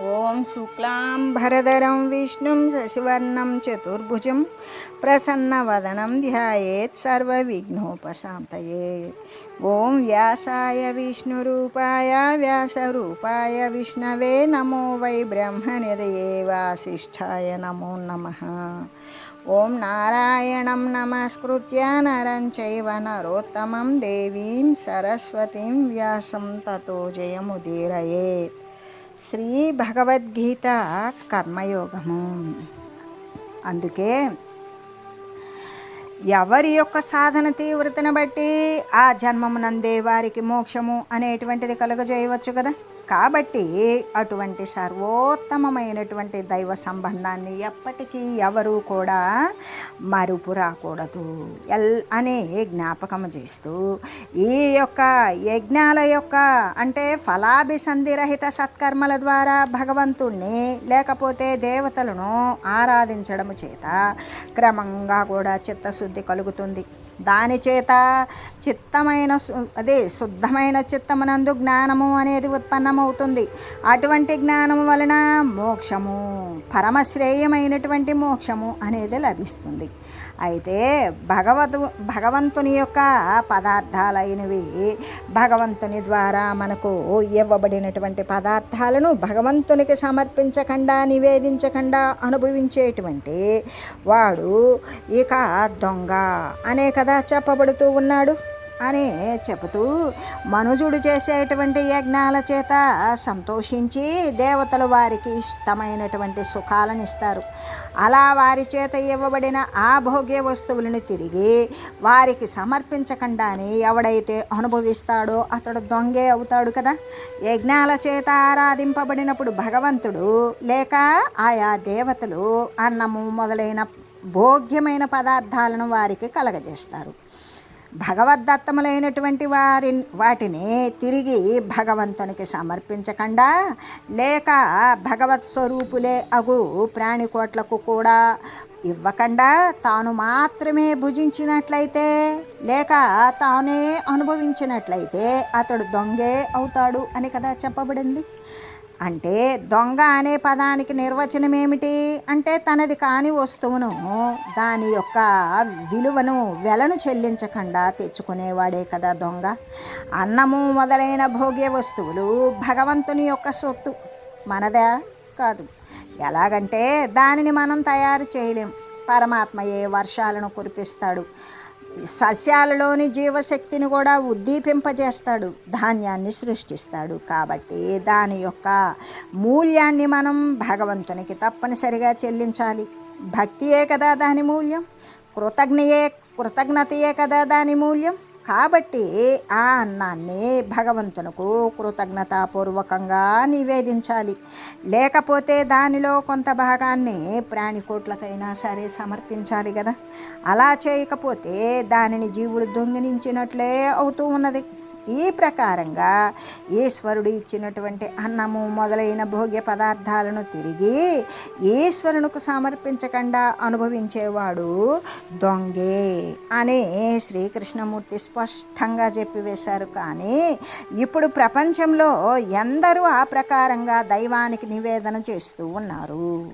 ॐ शुक्लां विष्णुं सशिवर्णं चतुर्भुजं प्रसन्नवदनं ध्यायेत् सर्वविघ्नोपशान्तये। ॐ व्यासाय विष्णुरूपाय, व्यासरूपाय विष्णवे नमो वै ब्रह्मनिदये वासिष्ठाय नमो नमः। ॐ नारायणं नमस्कृत्य नरं चैव नरोत्तमं देवीं सरस्वतीं व्यासं ततो శ్రీ భగవద్గీత కర్మయోగము. అందుకే ఎవరి యొక్క సాధన తీవ్రతను బట్టి ఆ జన్మమునందే వారికి మోక్షము అనేటువంటిది కలుగజేయవచ్చు కదా? కాబట్టి అటువంటి సర్వోత్తమమైనటువంటి దైవ సంబంధాన్ని ఎప్పటికీ ఎవరు కూడా మరుపు రాకూడదు. ఎల్ అనే జ్ఞాపకం చేస్తూ ఈ యొక్క యజ్ఞాల యొక్క అంటే ఫలాభిసంధిరహిత సత్కర్మల ద్వారా భగవంతుణ్ణి లేకపోతే దేవతలను ఆరాధించడము చేత క్రమంగా కూడా చిత్తశుద్ధి కలుగుతుంది. దాని చేత చిత్తమైన అదే శుద్ధమైన చిత్తమునందు జ్ఞానము అనేది ఉత్పన్నమవుతుంది. అటువంటి జ్ఞానము వలన మోక్షము పరమశ్రేయమైనటువంటి మోక్షము అనేది లభిస్తుంది. అయితే భగవద్ భగవంతుని యొక్క పదార్థాలైనవి భగవంతుని ద్వారా మనకు ఇవ్వబడినటువంటి పదార్థాలను భగవంతునికి సమర్పించకుండా నివేదించకుండా అనుభవించేటువంటి వాడు ఇక దొంగ. అనే కదా చెప్పబడుతూ ఉన్నాడు? అని చెబుతూ మనుజుడు చేసేటువంటి యజ్ఞాల చేత సంతోషించి దేవతలు వారికి ఇష్టమైనటువంటి సుఖాలను ఇస్తారు. అలా వారి చేత ఇవ్వబడిన ఆ భోగ్య వస్తువులను తిరిగి వారికి సమర్పించకుండానే ఎవడైతే అనుభవిస్తాడో అతడు దొంగే అవుతాడు కదా? యజ్ఞాల చేత ఆరాధింపబడినప్పుడు భగవంతుడు లేక ఆయా దేవతలు అన్నము మొదలైన భోగ్యమైన పదార్థాలను వారికి కలగజేస్తారు. భగవద్దత్తములైనటువంటి వారి వాటిని తిరిగి భగవంతునికి సమర్పించకుండా లేక భగవత్ స్వరూపులే అగు ప్రాణికోట్లకు కూడా ఇవ్వకుండా తాను మాత్రమే భుజించినట్లయితే లేక తానే అనుభవించినట్లయితే అతడు దొంగే అవుతాడు అని కదా చెప్పబడింది. అంటే దొంగ అనే పదానికి నిర్వచనం ఏమిటి? అంటే తనది కాని వస్తువును దాని యొక్క విలువను వెలను చెల్లించకుండా తెచ్చుకునేవాడే కదా దొంగ. అన్నము మొదలైన భోగ్య వస్తువులు భగవంతుని యొక్క సొత్తు మనదా? కాదు. ఎలాగంటే దానిని మనం తయారు చేయలేం. పరమాత్మయే వర్షాలను కురిపిస్తాడు. సస్యాలలోని జీవశక్తిని కూడా ఉద్దీపింపజేస్తాడు ధాన్యాన్ని సృష్టిస్తాడు. కాబట్టి దాని యొక్క మూల్యాన్ని మనం భగవంతునికి తప్పనిసరిగా చెల్లించాలి. భక్తియే కదా దాని మూల్యం? కృతజ్ఞయే కృతజ్ఞతయే కదా దాని మూల్యం? కాబట్టి ఆ అన్నాన్ని భగవంతునకు కృతజ్ఞతాపూర్వకంగా నివేదించాలి. లేకపోతే దానిలో కొంత భాగాన్ని ప్రాణికోట్లకైనా సరే సమర్పించాలి కదా. అలా చేయకపోతే దానిని జీవుడు దొంగిలించినట్లే అవుతూ ఉన్నది. ఈ ప్రకారంగా ఈశ్వరుడు ఇచ్చినటువంటి అన్నము మొదలైన భోగ్య పదార్థాలను తిరిగి ఈశ్వరునికి సమర్పించకుండా అనుభవించేవాడు దొంగే అని శ్రీకృష్ణమూర్తి స్పష్టంగా చెప్పివేశారు కానీ ఇప్పుడు ప్రపంచంలో ఎందరూ ఆ ప్రకారంగా దైవానికి నివేదన చేస్తూ ఉన్నారు.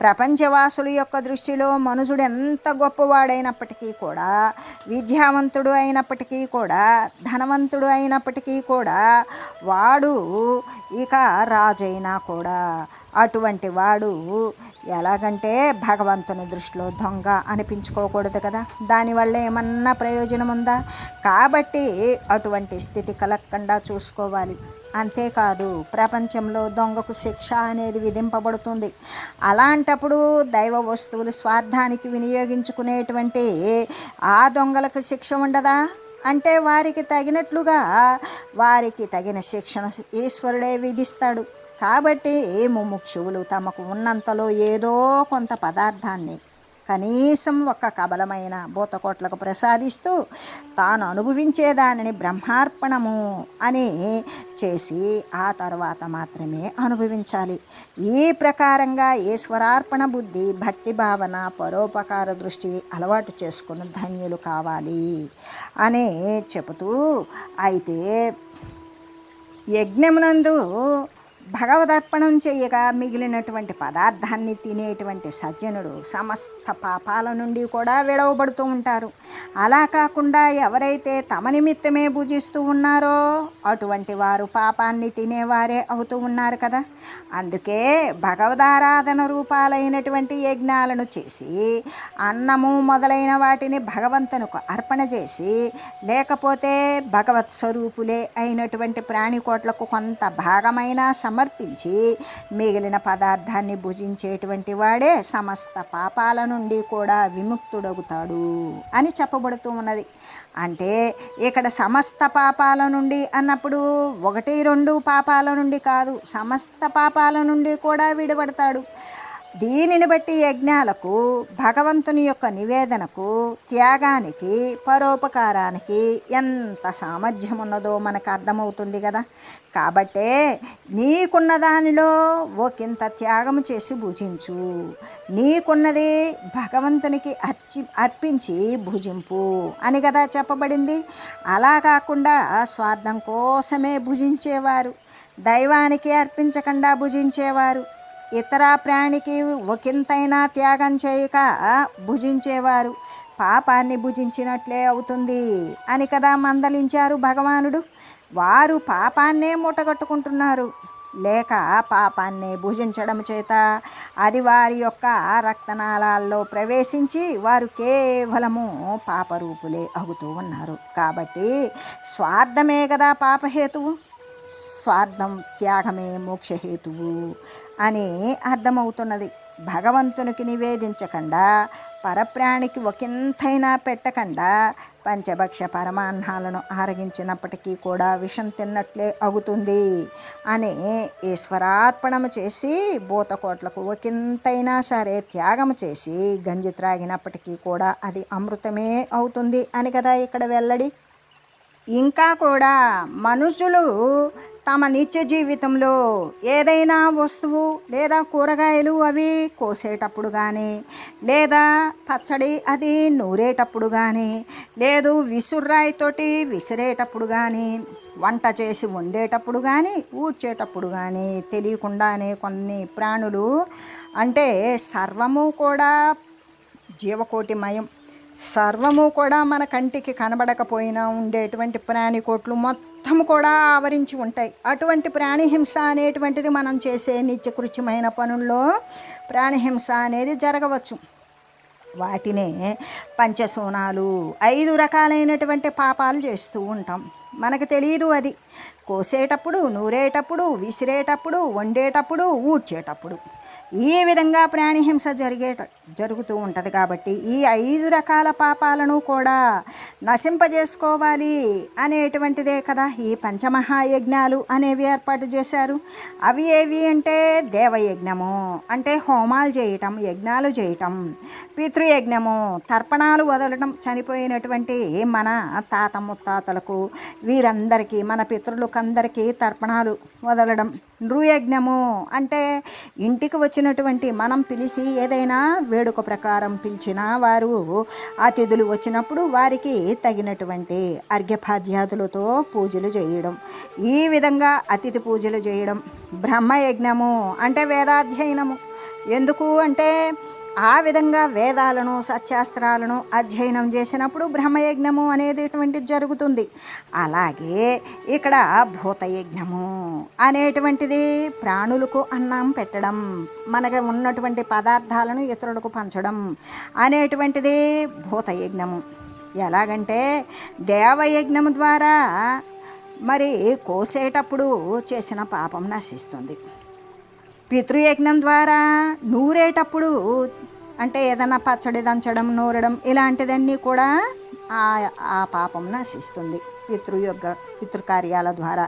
ప్రపంచవాసుల యొక్క దృష్టిలో మనుషుడు ఎంత గొప్పవాడైనప్పటికీ కూడా విద్యావంతుడు అయినప్పటికీ కూడా ధనవంతుడు అయినప్పటికీ కూడా వాడు ఇక రాజైనా కూడా. అటువంటి వాడు ఎలాగంటే భగవంతుని దృష్టిలో దొంగ అనిపించుకోకూడదు కదా. దానివల్ల ఏమన్నా ప్రయోజనం ఉందా? కాబట్టి అటువంటి స్థితి కలగకుండా చూసుకోవాలి. అంతేకాదు ప్రపంచంలో దొంగకు శిక్ష అనేది విధింపబడుతుంది. అలాంటప్పుడు దైవ వస్తువులు స్వార్థానికి వినియోగించుకునేటువంటి ఆ దొంగలకు శిక్ష ఉండదా? అంటే వారికి తగినట్లుగా వారికి తగిన శిక్షణ ఈశ్వరుడే విధిస్తాడు. కాబట్టి ముముక్షువులు తమకు ఉన్నంతలో ఏదో కొంత పదార్థాన్ని కనీసం ఒక్క కబలమైన భూతకోట్లకు ప్రసాదిస్తూ తాను అనుభవించే దానిని బ్రహ్మార్పణము అని చేసి ఆ తర్వాత మాత్రమే అనుభవించాలి. ఈ ప్రకారంగా ఈశ్వరార్పణ బుద్ధి భక్తి భావన పరోపకార దృష్టి అలవాటు చేసుకుని ధన్యులు కావాలి అని చెబుతూ అయితే యజ్ఞమునందు భగవదర్పణం చేయగా మిగిలినటువంటి పదార్థాన్ని తినేటువంటి సజ్జనుడు సమస్త పాపాల నుండి కూడా విడవబడుతూ ఉంటారు. అలా కాకుండా ఎవరైతే తమ నిమిత్తమే పూజిస్తూ ఉన్నారో అటువంటి వారు పాపాన్ని తినేవారే అవుతూ ఉన్నారు కదా. అందుకే భగవదారాధన రూపాలైనటువంటి యజ్ఞాలను చేసి అన్నము మొదలైన వాటిని భగవంతునికి అర్పణ చేసి లేకపోతే భగవత్ స్వరూపులే అయినటువంటి ప్రాణికోట్లకు కొంత భాగమైన సమర్పించి మిగిలిన పదార్థాన్ని భుజించేటువంటి వాడే సమస్త పాపాల నుండి కూడా విముక్తుడవుతాడు అని చెప్పబడుతూ ఉన్నది. అంటే ఇక్కడ సమస్త పాపాల నుండి అన్నప్పుడు ఒకటి రెండు పాపాల నుండి కాదు సమస్త పాపాల నుండి కూడా విడబడతాడు. దీనిని బట్టి యజ్ఞాలకు భగవంతుని యొక్క నివేదనకు త్యాగానికి పరోపకారానికి ఎంత సామర్థ్యం ఉన్నదో మనకు అర్థమవుతుంది కదా. కాబట్టే నీకున్న దానిలో ఒకంత త్యాగం చేసి భుజించు. నీకున్నది భగవంతునికి అర్చి అర్పించి భుజింపు అని కదా చెప్పబడింది. అలా కాకుండా స్వార్థం కోసమే భుజించేవారు. దైవానికి అర్పించకుండా భుజించేవారు. ఇతర ప్రాణికి ఒకంతైనా త్యాగం చేయక భుజించేవారు. పాపాన్ని భుజించినట్లే అవుతుంది అని కదా మందలించారు భగవానుడు. వారు పాపాన్నే మూటగట్టుకుంటున్నారు. లేక పాపాన్ని భుజించడం చేత అది వారి యొక్క రక్తనాళాల్లో ప్రవేశించి వారు కేవలము పాపరూపులే అగుతూ ఉన్నారు. కాబట్టి స్వార్థమే కదా పాపహేతువు. స్వార్థం త్యాగమే మోక్షహేతువు. అని అర్థమవుతున్నది. భగవంతునికి నివేదించకుండా పరప్రాణికి ఒకంతైనా పెట్టకుండా పంచభక్ష పరమాహ్నాలను ఆరగించినప్పటికీ కూడా విషం తిన్నట్లే అవుతుంది అని ఈశ్వరార్పణము చేసి భూతకోట్లకు ఒకంతైనా సరే త్యాగం చేసి గంజి త్రాగినప్పటికీ కూడా అది అమృతమే అవుతుంది అని కదా ఇక్కడ వెల్లడి. ఇంకా కూడా మనుషులు తమ నిత్య జీవితంలో ఏదైనా వస్తువు లేదా కూరగాయలు అవి కోసేటప్పుడు కానీ లేదా పచ్చడి అది నూరేటప్పుడు కానీ లేదు విసుర్రాయితోటి విసిరేటప్పుడు కానీ వంట చేసి వండేటప్పుడు కానీ ఊడ్చేటప్పుడు కానీ తెలియకుండానే కొన్ని ప్రాణులు అంటే సర్వము కూడా జీవకోటిమయం. సర్వము కూడా మన కంటికి కనబడకపోయినా ఉండేటువంటి ప్రాణికోట్లు మొత్తం కూడా ఆవరించి ఉంటాయి. అటువంటి ప్రాణిహింస అనేటువంటిది మనం చేసే నిత్యకృత్యమైన పనుల్లో ప్రాణిహింస అనేది జరగవచ్చు. వాటినే పంచసోనాలు ఐదు రకాలైనటువంటి పాపాలు చేస్తూ ఉంటాం. మనకు తెలియదు అది. కోసేటప్పుడు నూరేటప్పుడు విసిరేటప్పుడు వండేటప్పుడు ఊడ్చేటప్పుడు. ఈ విధంగా ప్రాణిహింస జరిగే జరుగుతూ ఉంటుంది కాబట్టి ఈ ఐదు రకాల పాపాలను కూడా నశింపజేసుకోవాలి అనేటువంటిదే కదా ఈ పంచమహాయజ్ఞాలు అనేవి ఏర్పాటు చేశారు. అవి ఏవి అంటే దేవయజ్ఞము అంటే హోమాలు చేయటం యజ్ఞాలు చేయటం పితృయజ్ఞము తర్పణాలు వదలటం చనిపోయినటువంటి మన తాత ముత్తాతలకు వీరందరికీ మన పితృలకందరికీ తర్పణాలు వదలడం. నృయజ్ఞము అంటే ఇంటికి వచ్చినటువంటి మనం పిలిచి ఏదైనా వేడుక ప్రకారం పిలిచిన వారు అతిథులు వచ్చినప్పుడు వారికి తగినటువంటి అర్ఘ్యపాద్యాదులతో పూజలు చేయడం. ఈ విధంగా అతిథి పూజలు చేయడం. బ్రహ్మయజ్ఞము అంటే వేదాధ్యయనము. ఎందుకు అంటే ఆ విధంగా వేదాలను సత్యాస్త్రాలను అధ్యయనం చేసినప్పుడు బ్రహ్మయజ్ఞము అనేటటువంటిది జరుగుతుంది. అలాగే ఇక్కడ భూతయజ్ఞము అనేటువంటిది ప్రాణులకు అన్నం పెట్టడం మనకు ఉన్నటువంటి పదార్థాలను ఇతరులకు పంచడం అనేటువంటిది భూతయజ్ఞము. ఎలాగంటే దేవయజ్ఞము ద్వారా మరి కోసేటప్పుడు చేసిన పాపం నశిస్తుంది. పితృయజ్ఞం ద్వారా నూరేటప్పుడు అంటే ఏదైనా పచ్చడి దంచడం నూరడం ఇలాంటిదన్నీ కూడా ఆ ఆ పాపం నశిస్తుంది పితృయోగ పితృకార్యాల ద్వారా.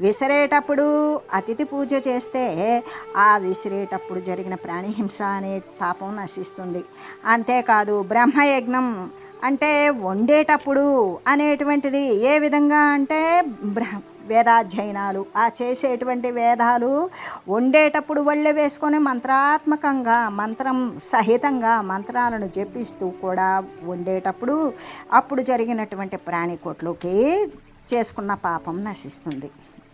విసిరేటప్పుడు అతిథి పూజ చేస్తే ఆ విసిరేటప్పుడు జరిగిన ప్రాణిహింస అనే పాపం నశిస్తుంది. అంతేకాదు బ్రహ్మయజ్ఞం అంటే వండేటప్పుడు అనేటువంటిది ఏ విధంగా అంటే బ్రహ్మ వేదాధ్యయనాలు. ఆ చేసేటువంటి వేదాలు వండేటప్పుడు వళ్ళె వేసుకొని మంత్రాత్మకంగా మంత్రం సహితంగా మంత్రాలను జపిస్తూ కూడా వండేటప్పుడు అప్పుడు జరిగినటువంటి ప్రాణికోట్లోకి చేసుకున్న పాపం నశిస్తుంది.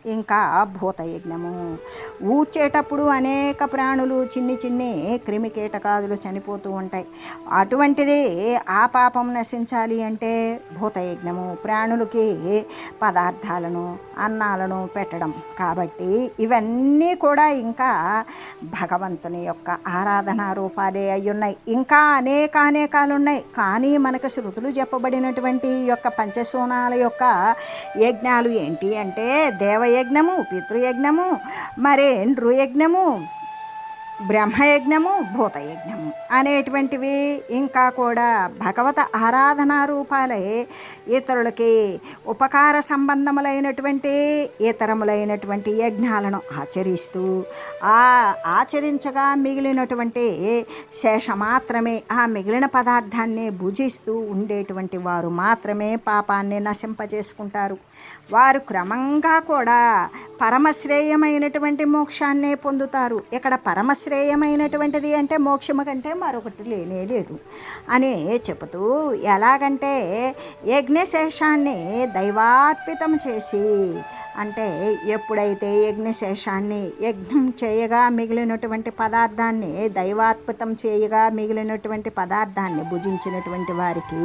ఇంకా భూతయజ్ఞము. ఊడ్చేటప్పుడు అనేక ప్రాణులు చిన్ని చిన్ని క్రిమి కీటకాదులు చనిపోతూ ఉంటాయి. అటువంటిది ఆ పాపం నశించాలి అంటే భూతయజ్ఞము. ప్రాణులకి పదార్థాలను అన్నాలను పెట్టడం. కాబట్టి ఇవన్నీ కూడా ఇంకా భగవంతుని యొక్క ఆరాధనా రూపాలే అయి ఉన్నాయి ఇంకా అనేక అనేకాలు ఉన్నాయి కానీ మనకు శృతులు చెప్పబడినటువంటి యొక్క పంచసోనాల యొక్క యజ్ఞాలు ఏంటి అంటే దేవ యజ్ఞము పితృయజ్ఞము మరే నృయజ్ఞము బ్రహ్మయజ్ఞము భూతయజ్ఞము అనేటువంటివి ఇంకా కూడా భగవత ఆరాధనా రూపాలే. ఇతరులకి ఉపకార సంబంధములైనటువంటి ఇతరములైనటువంటి యజ్ఞాలను ఆచరిస్తూ ఆ ఆచరించగా మిగిలినటువంటి శేష మాత్రమే ఆ మిగిలిన పదార్థాన్ని భుజిస్తూ ఉండేటువంటి వారు మాత్రమే పాపాన్ని నశింపజేసుకుంటారు. వారు క్రమంగా కూడా పరమశ్రేయమైనటువంటి మోక్షాన్నే పొందుతారు. ఇక్కడ పరమశ్రేయమైనటువంటిది అంటే మోక్షము కంటే మరొకటి లేనే లేదు. అని చెబుతూ ఎలాగంటే యజ్ఞశేషాన్ని దైవార్పితం చేసి అంటే ఎప్పుడైతే యజ్ఞశేషాన్ని యజ్ఞం చేయగా మిగిలినటువంటి పదార్థాన్ని దైవార్పితం చేయగా మిగిలినటువంటి పదార్థాన్ని భుజించినటువంటి వారికి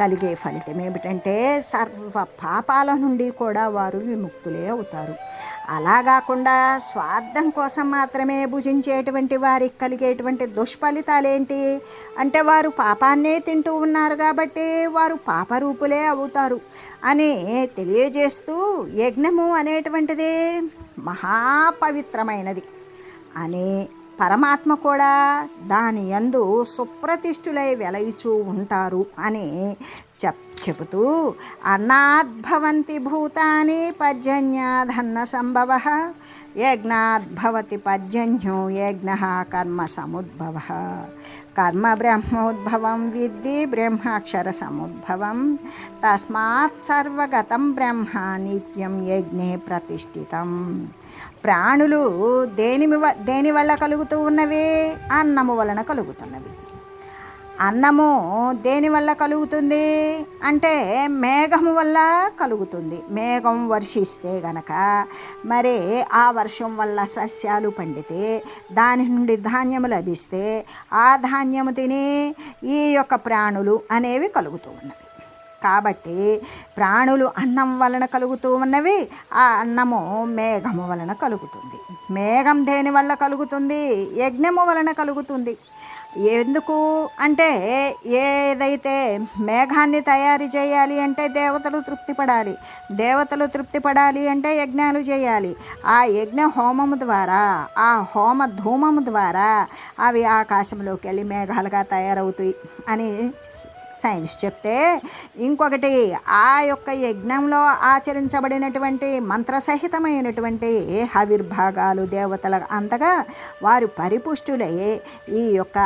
కలిగే ఫలితం ఏమిటంటే సర్వ పాపాల నుండి కూడా వారు విముక్తులే అవుతారు. అలా కాకుండా స్వార్థం కోసం మాత్రమే భుజించేటువంటి వారికి కలిగేటువంటి దుష్ఫలితాలు ఏంటి అంటే వారు పాపాన్నే తింటూ ఉన్నారు కాబట్టి వారు పాపరూపులే అవుతారు అని తెలియజేస్తూ యజ్ఞము అనేటువంటిది మహాపవిత్రమైనది అని పరమాత్మ కూడా దాని యందు సుప్రతిష్ఠులై వెలయిచూ ఉంటారు అని చెబుతూ అన్నాద్భవంతి భూతాని పర్జన్యాధన్న సంభవ యజ్ఞాద్భవతి పర్జన్యో యజ్ఞ కర్మ సముద్భవ కర్మ బ్రహ్మోద్భవం విద్ది బ్రహ్మాక్షర సముద్భవం. తస్మాత్ సర్వగతం బ్రహ్మ నిత్యం యజ్ఞే ప్రతిష్ఠితం. ప్రాణులు దేని దేని వల్ల కలుగుతూ ఉన్నవి? అన్నము వలన కలుగుతున్నవి. అన్నము దేనివల్ల కలుగుతుంది? అంటే మేఘము వల్ల కలుగుతుంది. మేఘం వర్షిస్తే గనక మరి ఆ వర్షం వల్ల సస్యాలు పండితే దాని నుండి ధాన్యము లభిస్తే ఆ ధాన్యము తిని ఈ యొక్క ప్రాణులు అనేవి కలుగుతూ ఉన్నవి. కాబట్టి ప్రాణులు అన్నం వలన కలుగుతూ ఉన్నవి ఆ అన్నము మేఘము వలన కలుగుతుంది. మేఘం దేని వల్ల కలుగుతుంది? యజ్ఞము వలన కలుగుతుంది. ఎందుకు? అంటే ఏదైతే మేఘాన్ని తయారు చేయాలి అంటే దేవతలు తృప్తి పడాలి దేవతలు తృప్తి పడాలి అంటే యజ్ఞాలు చేయాలి. ఆ యజ్ఞ హోమము ద్వారా ఆ హోమ ధూమము ద్వారా అవి ఆకాశంలోకి వెళ్ళి మేఘాలుగా తయారవుతాయి అని సైన్స్ చెప్తే ఇంకొకటి ఆ యొక్క యజ్ఞంలో ఆచరించబడినటువంటి మంత్రసహితమైనటువంటి ఆవిర్భాగాలు దేవతల అంతగా వారు పరిపుష్టులై ఈ యొక్క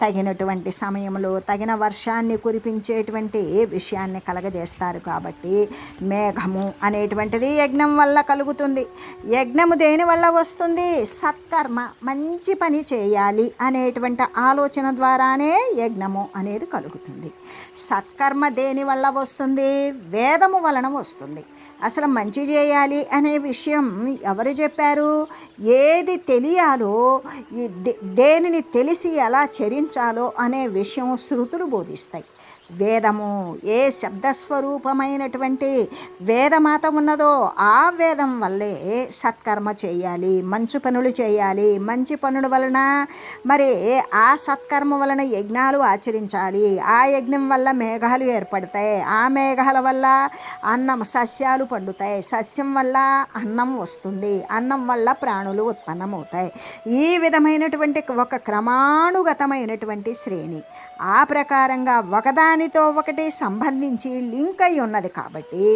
తగినటువంటి సమయంలో తగిన వర్షాన్ని కురిపించేటువంటి విషయాన్ని కలగజేస్తారు కాబట్టి మేఘము అనేటువంటిది యజ్ఞం వల్ల కలుగుతుంది. యజ్ఞము దేని వల్ల వస్తుంది? సత్కర్మ మంచి పని చేయాలి అనేటువంటి ఆలోచన ద్వారానే యజ్ఞము అనేది కలుగుతుంది. సత్కర్మ దేని వల్ల వస్తుంది? వేదము వలన వస్తుంది. అసలు మంచి చేయాలి అనే విషయం ఎవరు చెప్పారు? ఏది తెలియాలో ఈ దే- దేనిని తెలిసి ఎలా చరించాలో అనే విషయం శృతులు బోధిస్తాయి. వేదము ఏ శబ్దస్వరూపమైనటువంటి వేదమాత ఉన్నదో ఆ వేదం వల్లే సత్కర్మ చేయాలి మంచి పనులు చేయాలి. మంచి పనుల వలన మరి ఆ సత్కర్మ వలన యజ్ఞాలు ఆచరించాలి. ఆ యజ్ఞం వల్ల మేఘాలు ఏర్పడతాయి. ఆ మేఘాల వల్ల అన్నం సస్యాలు పండుతాయి. సస్యం వల్ల అన్నం వస్తుంది. అన్నం వల్ల ప్రాణులు ఉత్పన్నమవుతాయి. ఈ విధమైనటువంటి ఒక క్రమానుగతమైనటువంటి శ్రేణి. ఆ ప్రకారంగా ఒకదాని ఒకదానితో ఒకటి సంబంధించి లింక్ అయి ఉన్నది కాబట్టి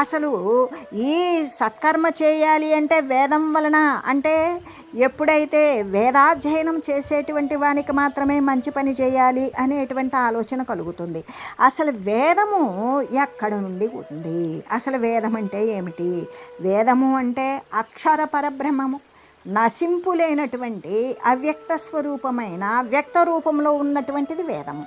అసలు ఈ సత్కర్మ చేయాలి అంటే వేదం వలన అంటే ఎప్పుడైతే వేదాధ్యయనం చేసేటువంటి వానికి మాత్రమే మంచి పని చేయాలి అనేటువంటి ఆలోచన కలుగుతుంది. అసలు వేదము ఎక్కడ నుండి ఉంది? అసలు వేదం అంటే ఏమిటి? వేదము అంటే అక్షర పరబ్రహ్మము. నశింపులేనటువంటి అవ్యక్త స్వరూపమైన వ్యక్త రూపంలో ఉన్నటువంటిది వేదము.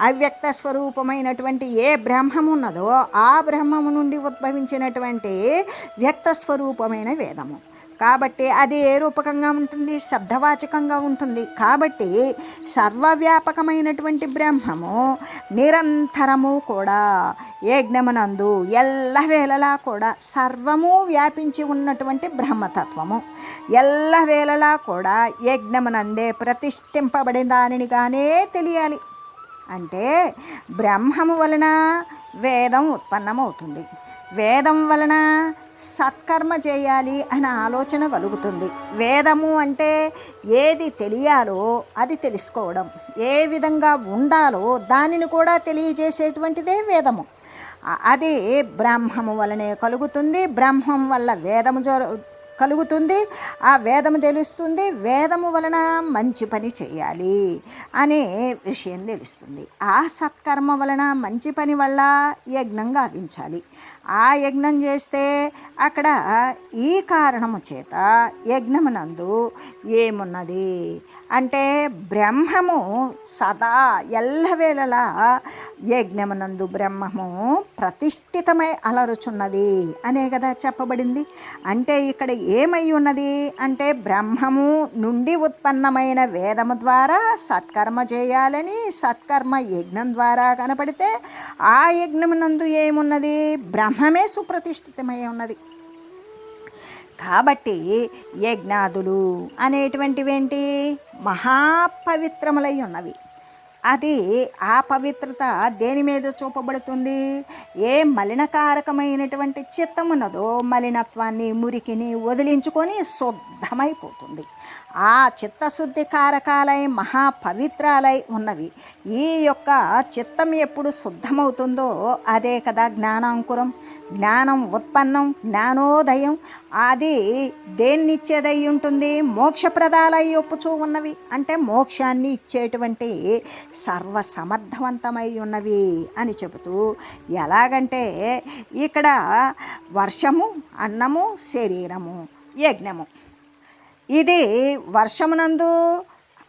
అవ్యక్త స్వరూపమైనటువంటి ఏ బ్రహ్మమున్నదో ఆ బ్రహ్మము నుండి ఉద్భవించినటువంటి వ్యక్త స్వరూపమైన వేదము. కాబట్టి అది ఏ రూపకంగా ఉంటుంది? శబ్దవాచకంగా ఉంటుంది. కాబట్టి సర్వవ్యాపకమైనటువంటి బ్రహ్మము నిరంతరము కూడా యజ్ఞమునందు ఎల్లవేళలా కూడా సర్వము వ్యాపించి ఉన్నటువంటి బ్రహ్మతత్వము. ఎల్లవేళలా కూడా యజ్ఞమునందే ప్రతిష్ఠింపబడిన దానినిగానే తెలియాలి. అంటే బ్రహ్మము వలన వేదం ఉత్పన్నమవుతుంది. వేదం వలన సత్కర్మ చేయాలి అనే ఆలోచన కలుగుతుంది. వేదము అంటే ఏది తెలియాలో అది తెలుసుకోవడం. ఏ విధంగా ఉండాలో దానిని కూడా తెలియజేసేటువంటిదే వేదము. అది బ్రహ్మము వలనే కలుగుతుంది. బ్రహ్మం వల్ల వేదము జరు కలుగుతుంది ఆ వేదము తెలుస్తుంది వేదము వలన మంచి పని చేయాలి అనే విషయం తెలుస్తుంది. ఆ సత్కర్మ వలన మంచి పని వల్ల యజ్ఞం గావించాలి. ఆ యజ్ఞం చేస్తే అక్కడ ఈ కారణము చేత యజ్ఞమునందు ఏమున్నది? అంటే బ్రహ్మము సదా ఎల్లవేళలా యజ్ఞమునందు బ్రహ్మము ప్రతిష్ఠితమై అలరుచున్నది అనే కదా చెప్పబడింది. అంటే ఇక్కడ ఏమై ఉన్నది? అంటే బ్రహ్మము నుండి ఉత్పన్నమైన వేదము ద్వారా సత్కర్మ చేయాలని సత్కర్మ యజ్ఞం ద్వారా కనపడితే ఆ యజ్ఞమునందు ఏమున్నది? బ్రహ్మ బ్రహ్మమే సుప్రతిష్ఠితమై ఉన్నది. కాబట్టి యజ్ఞాదులు అనేటువంటివేంటి? మహాపవిత్రములై ఉన్నవి. అది ఆ పవిత్రత దేని మీద చూపబడుతుంది? ఏ మలినకారకమైనటువంటి చిత్తమున్నదో మలినత్వాన్ని మురికిని వదిలించుకొని శుద్ధమైపోతుంది. ఆ చిత్తశుద్ధి కారకాలై మహాపవిత్రాలై ఉన్నవి. ఈ యొక్క చిత్తం ఎప్పుడు శుద్ధమవుతుందో అదే కదా జ్ఞానాంకురం. జ్ఞానం ఉత్పన్నం జ్ఞానోదయం అది దేన్నిచ్చేదై ఉంటుంది? మోక్షప్రదాలై ఒప్పుచూ ఉన్నవి. అంటే మోక్షాన్ని ఇచ్చేటువంటి సర్వసమర్థవంతమై ఉన్నవి అని చెబుతూ ఎలాగంటే ఇక్కడ వర్షము అన్నము శరీరము యజ్ఞము. ఇది వర్షమునందు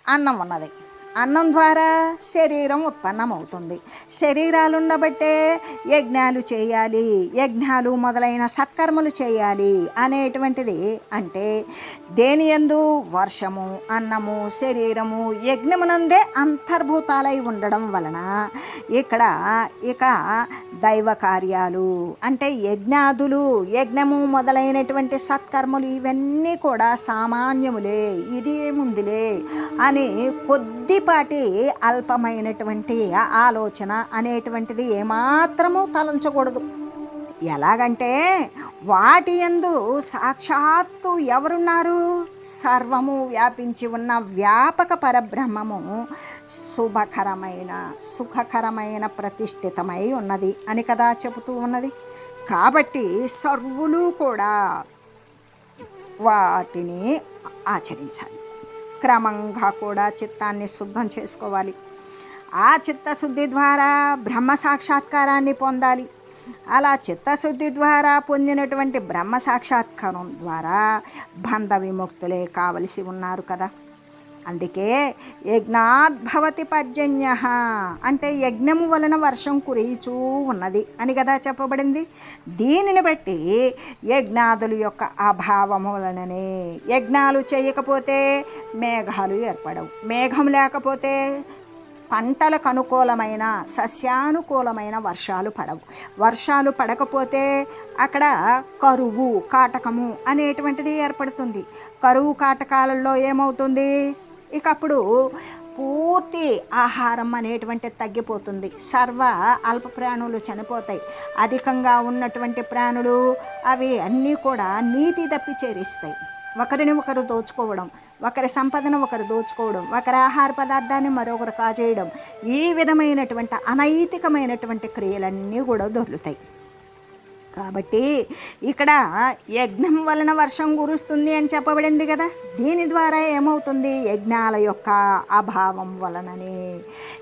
అన్నం ఉన్నది. అన్నం ద్వారా శరీరం ఉత్పన్నమవుతుంది. శరీరాలు ఉండబట్టే యజ్ఞాలు చేయాలి యజ్ఞాలు మొదలైన సత్కర్మలు చేయాలి అనేటువంటిది అంటే దేని యందు వర్షము అన్నము శరీరము యజ్ఞమునందే అంతర్భూతాలై ఉండడం వలన ఇక్కడ ఇక దైవ కార్యాలు అంటే యజ్ఞాదులు యజ్ఞము మొదలైనటువంటి సత్కర్మలు ఇవన్నీ కూడా సామాన్యములే ఇది ఏముందిలే అని కొద్ది కొద్దిపాటి అల్పమైనటువంటి ఆలోచన అనేటువంటిది ఏమాత్రము తలంచకూడదు. ఎలాగంటే వాటి యందు సాక్షాత్తు ఎవరున్నారు? సర్వము వ్యాపించి ఉన్న వ్యాపక పరబ్రహ్మము శుభకరమైన సుఖకరమైన ప్రతిష్ఠితమై ఉన్నది అని కదా చెబుతూ ఉన్నది. కాబట్టి సర్వులు కూడా వాటిని ఆచరించాలి. క్రమంగా కూడా చిత్తాన్ని శుద్ధం చేసుకోవాలి. ఆ చిత్తశుద్ధి ద్వారా బ్రహ్మ సాక్షాత్కారాన్ని పొందాలి. అలా చిత్తశుద్ధి ద్వారా పొందినటువంటి బ్రహ్మ సాక్షాత్కారం ద్వారా బంధ విముక్తులే కావలసి ఉన్నారు కదా. అందుకే యజ్ఞాద్భవతి పర్జన్య అంటే యజ్ఞము వలన వర్షం కురియుచూ ఉన్నది అని కదా చెప్పబడింది. దీనిని బట్టి యజ్ఞాదుల యొక్క అభావము వలననే యజ్ఞాలు చేయకపోతే మేఘాలు ఏర్పడవు. మేఘం లేకపోతే పంటలకు అనుకూలమైన సస్యానుకూలమైన వర్షాలు పడవు. వర్షాలు పడకపోతే అక్కడ కరువు కాటకము అనేటువంటిది ఏర్పడుతుంది. కరువు కాటకాలలో ఏమవుతుంది? ఇక అప్పుడు పూర్తి ఆహారం అనేటువంటిది తగ్గిపోతుంది. సర్వ అల్ప ప్రాణులు చనిపోతాయి. అధికంగా ఉన్నటువంటి ప్రాణులు అవి అన్నీ కూడా నీటి తప్పి చేరిస్తాయి. ఒకరిని ఒకరు దోచుకోవడం ఒకరి సంపదను ఒకరు దోచుకోవడం ఒకరి ఆహార పదార్థాన్ని మరొకరు కాజేయడం ఈ విధమైనటువంటి అనైతికమైనటువంటి క్రియలన్నీ కూడా దొరుకుతాయి కాబట్టి ఇక్కడ యజ్ఞం వలన వర్షం కురుస్తుంది అని చెప్పబడింది కదా. దీని ద్వారా ఏమవుతుంది? యజ్ఞాల యొక్క అభావం వలననే.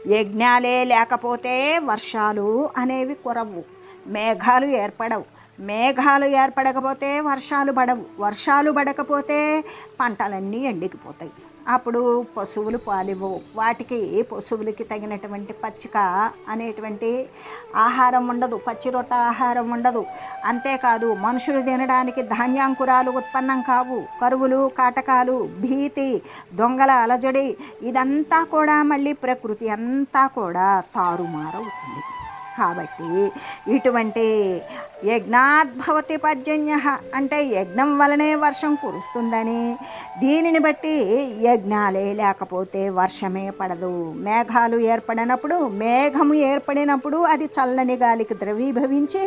యజ్ఞాలే లేకపోతే వర్షాలు అనేవి కురవు. మేఘాలు ఏర్పడవు. మేఘాలు ఏర్పడకపోతే వర్షాలు పడవు. వర్షాలు పడకపోతే పంటలన్నీ ఎండికిపోతాయి అప్పుడు పశువులు పాలివ్వవు. వాటికి పశువులకి తగినటువంటి పచ్చిక అనేటువంటి ఆహారం ఉండదు. పచ్చి రొట్ట ఆహారం ఉండదు. అంతేకాదు మనుషులు తినడానికి ధాన్యాంకురాలు ఉత్పన్నం కావు. కరువులు కాటకాలు భీతి దొంగల అలజడి ఇదంతా కూడా మళ్ళీ ప్రకృతి అంతా కూడా తారుమారవుతుంది. కాబట్టి ఇటువంటి యజ్ఞాద్భవతి పర్జన్య అంటే యజ్ఞం వలనే వర్షం కురుస్తుందని దీనిని బట్టి యజ్ఞాలే లేకపోతే వర్షమే పడదు. మేఘాలు ఏర్పడినప్పుడు మేఘము ఏర్పడినప్పుడు అది చల్లని గాలికి ద్రవీభవించి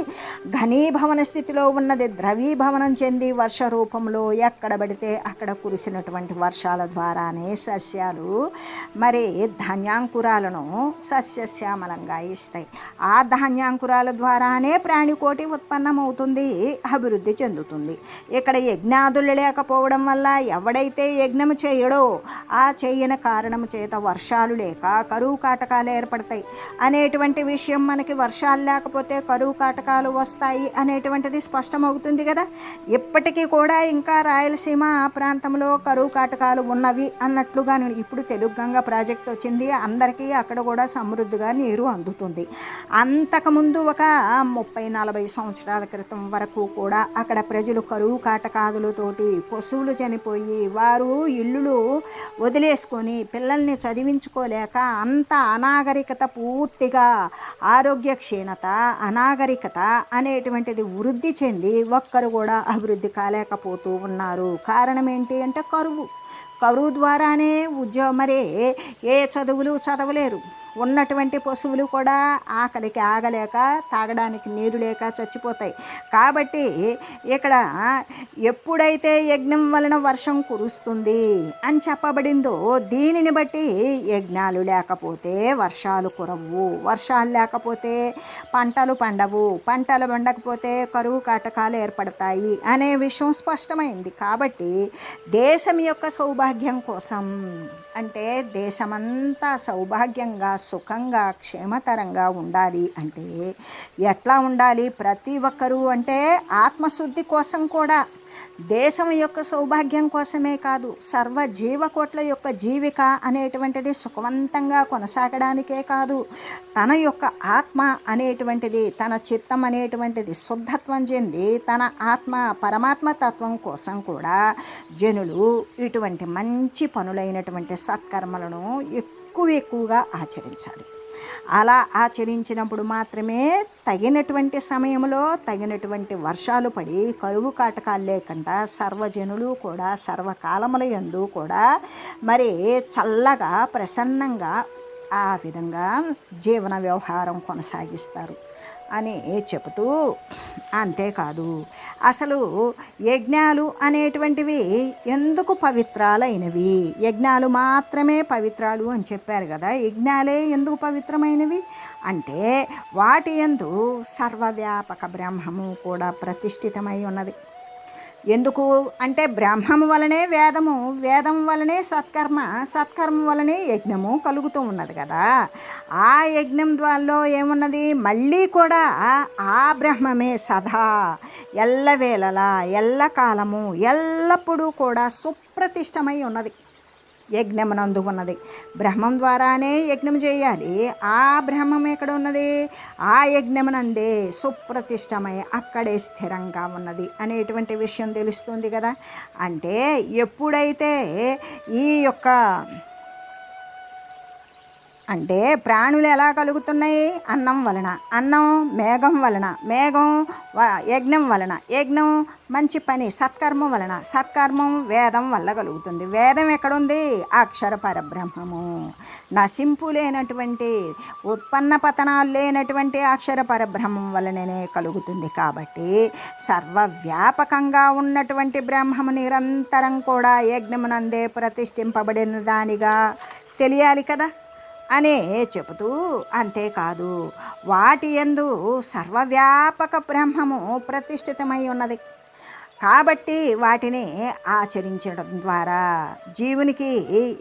ఘనీభవన స్థితిలో ఉన్నది. ద్రవీభవనం చెంది వర్ష రూపంలో ఎక్కడ పడితే అక్కడ కురిసినటువంటి వర్షాల ద్వారానే సస్యాలు మరి ధాన్యాంకురాలను సస్యశ్యామలంగా ఇస్తాయి. ఆ ధాన్యాంకురాల ద్వారానే ప్రాణికోటి ఉత్పన్నమవుతుంది అభివృద్ధి చెందుతుంది. ఇక్కడ యజ్ఞాదులు లేకపోవడం వల్ల ఎవడైతే యజ్ఞము చేయడో ఆ చేయని కారణము చేత వర్షాలు లేక కరువు కాటకాలు ఏర్పడతాయి. అనేటువంటి విషయం మనకి వర్షాలు లేకపోతే కరువు కాటకాలు వస్తాయి అనేటువంటిది స్పష్టమవుతుంది కదా? ఇప్పటికీ కూడా ఇంకా రాయలసీమ ఆ ప్రాంతంలో కరువు కాటకాలు ఉన్నవి అన్నట్లుగా ఇప్పుడు తెలుగు గంగ ప్రాజెక్ట్ వచ్చింది. అందరికీ అక్కడ కూడా సమృద్ధిగా నీరు అందుతుంది. అంతకుముందు ఒక ముప్పై నలభై సంవత్సరాల క్రితం వరకు కూడా అక్కడ ప్రజలు కరువు కాటకాదులతోటి పశువులు చనిపోయి వారు ఇల్లులు వదిలేసుకొని పిల్లల్ని చదివించుకోలేక అంత అనాగరికత పూర్తిగా ఆరోగ్య క్షీణత అనాగరికత అనేటువంటిది వృద్ధి చెంది ఒక్కరు కూడా అభివృద్ధి కాలేకపోతూ ఉన్నారు. కారణం ఏంటి అంటే కరువు. కరువు ద్వారానే ఉద్యోగ మరి ఏ చదువులు చదవలేరు. ఉన్నటువంటి పశువులు కూడా ఆకలికి ఆగలేక తాగడానికి నీరు లేక చచ్చిపోతాయి. కాబట్టి ఇక్కడ ఎప్పుడైతే యజ్ఞం వలన వర్షం కురుస్తుంది అని చెప్పబడిందో దీనిని బట్టి యజ్ఞాలు లేకపోతే వర్షాలు కురవు. వర్షాలు లేకపోతే పంటలు పండవు. పంటలు పండకపోతే కరువు కాటకాలు ఏర్పడతాయి అనే విషయం స్పష్టమైంది. కాబట్టి దేశం యొక్క సౌభాగ్యం కోసం. అంటే దేశమంతా సౌభాగ్యంగా సుఖంగా క్షేమతరంగా ఉండాలి అంటే ఎట్లా ఉండాలి? ప్రతి ఒక్కరూ అంటే ఆత్మశుద్ధి కోసం కూడా. దేశం యొక్క సౌభాగ్యం కోసమే కాదు సర్వ జీవకోట్ల యొక్క జీవిక అనేటువంటిది సుఖవంతంగా కొనసాగడానికే కాదు తన యొక్క ఆత్మ అనేటువంటిది తన చిత్తం అనేటువంటిది శుద్ధత్వం చెంది తన ఆత్మ పరమాత్మ తత్వం కోసం కూడా జనులు ఇటువంటి మంచి పనులైనటువంటి సత్కర్మలను ఎక్కువ ఎక్కువగా ఆచరించాలి. అలా ఆచరించినప్పుడు మాత్రమే తగినటువంటి సమయంలో తగినటువంటి వర్షాలు పడి కరువు కాటకాలు లేకుండా సర్వజనులు కూడా సర్వకాలముల యందు కూడా మరి చల్లగా ప్రసన్నంగా ఆ విధంగా జీవన వ్యవహారం కొనసాగిస్తారు. అని చెబుతూ అంతేకాదు. అసలు యజ్ఞాలు అనేటువంటివి ఎందుకు పవిత్రాలైనవి? యజ్ఞాలు మాత్రమే పవిత్రాలు అని చెప్పారు కదా. యజ్ఞాలే ఎందుకు పవిత్రమైనవి? అంటే వాటి ఎందు సర్వవ్యాపక బ్రహ్మము కూడా ప్రతిష్ఠితమై ఉన్నది. ఎందుకు అంటే బ్రహ్మము వలనే వేదము వేదం వలనే సత్కర్మ సత్కర్మ వలనే యజ్ఞము కలుగుతూ ఉన్నది కదా. ఆ యజ్ఞం ద్వారా ఏమున్నది? మళ్ళీ కూడా ఆ బ్రహ్మమే సదా ఎల్లవేళలా ఎల్లకాలము ఎల్లప్పుడూ కూడా సుప్రతిష్టమై ఉన్నది. యజ్ఞమునందు ఉన్నది. బ్రహ్మం ద్వారానే యజ్ఞం చేయాలి. ఆ బ్రహ్మం ఎక్కడ ఉన్నది? ఆ యజ్ఞమునందే సుప్రతిష్టమై అక్కడే స్థిరంగా ఉన్నది అనేటువంటి విషయం తెలుస్తుంది కదా. అంటే ఎప్పుడైతే ఈ యొక్క అంటే ప్రాణులు ఎలా కలుగుతున్నాయి? అన్నం వలన. అన్నం మేఘం వలన. మేఘం వ- యజ్ఞం వలన. యజ్ఞం మంచి పని. సత్కర్మం వలన. సత్కర్మం వేదం వల్ల కలుగుతుంది. వేదం ఎక్కడుంది? అక్షర పరబ్రహ్మము. నశింపు లేనటువంటి ఉత్పన్న పతనాలు లేనటువంటి అక్షర పరబ్రహ్మం వలననే కలుగుతుంది కాబట్టి సర్వవ్యాపకంగా ఉన్నటువంటి బ్రహ్మము నిరంతరం కూడా యజ్ఞమునందే ప్రతిష్ఠింపబడిన దానిగా తెలియాలి కదా. అనే చెబుతూ అంతేకాదు. వాటి యందు సర్వవ్యాపక బ్రహ్మము ప్రతిష్ఠితమై ఉన్నది. కాబట్టి వాటిని ఆచరించడం ద్వారా జీవునికి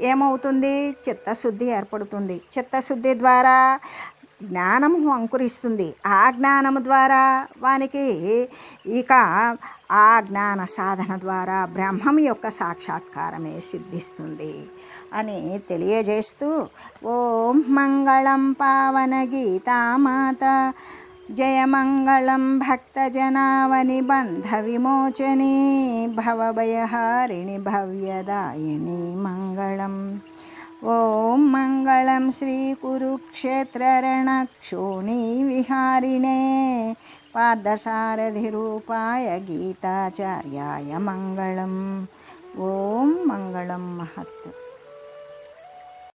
ఏమవుతుంది? చిత్తశుద్ధి ఏర్పడుతుంది. చిత్తశుద్ధి ద్వారా జ్ఞానము అంకురిస్తుంది. ఆ జ్ఞానము ద్వారా వానికి ఇక ఆ జ్ఞాన సాధన ద్వారా బ్రహ్మం యొక్క సాక్షాత్కారమే సిద్ధిస్తుంది. అని తెలియజేస్తూ ఓం మంగళం పావన గీతామాత జయమంగళం భక్తజనావని బంధ విమోచని భవభయహారిణి భవ్యదాయిని మంగళం. ఓం మంగళం శ్రీ కురుక్షేత్రరణక్షోణి విహారిణే పార్థసారథిరూపాయ గీతాచార్యాయ మంగళం. ఓం మంగళం మహత్.